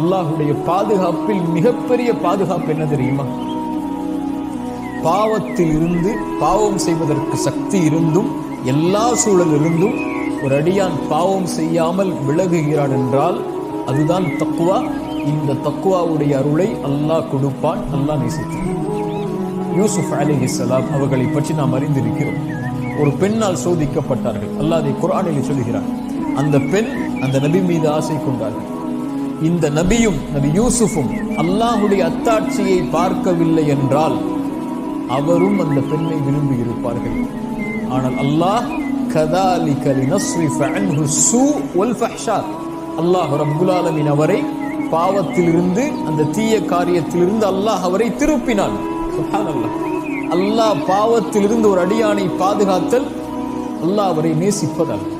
அல்லாஹுடைய பாதுகாப்பில் மிகப்பெரிய பாதுகாப்பு என்ன தெரியுமா? பாவத்தில் இருந்து பாவம் செய்வதற்கு சக்தி இருந்தும் எல்லா சூழலிருந்தும் ஒரு அடியான் பாவம் செய்யாமல் விலகுகிறான் என்றால் அதுதான் தக்குவா இந்த தக்குவாவுடைய அருளை அல்லாஹ் கொடுப்பான் அல்லாஹ் நேசித்தான் யூசுப் அலிஹிஸ்ஸலாம் அவர்களை பற்றி நாம் அறிந்திருக்கிறோம். ஒரு பெண்ணால் சோதிக்கப்பட்டார்கள். அல்லாஹ் அதை குர்ஆனில் சொல்கிறார் அந்த பெண் அந்த நபி மீது ஆசை கொண்டார்கள். இந்த நபியும் நபி யூசுஃபும் அல்லாஹுடைய அத்தாட்சியை பார்க்கவில்லை என்றால் அவரும் அந்த பெண்ணை விரும்பி இருப்பார்கள். ஆனால் அல்லாஹ் அல்லாஹ் ரப்புல் அவரை பாவத்திலிருந்து அந்த தீய காரியத்திலிருந்து அல்லாஹ் அவரை திருப்பினான். அல்லாஹ் பாவத்திலிருந்து ஒரு அடியானை பாதுகாத்தல் அல்லாஹ் அவரை நேசிப்பதல்ல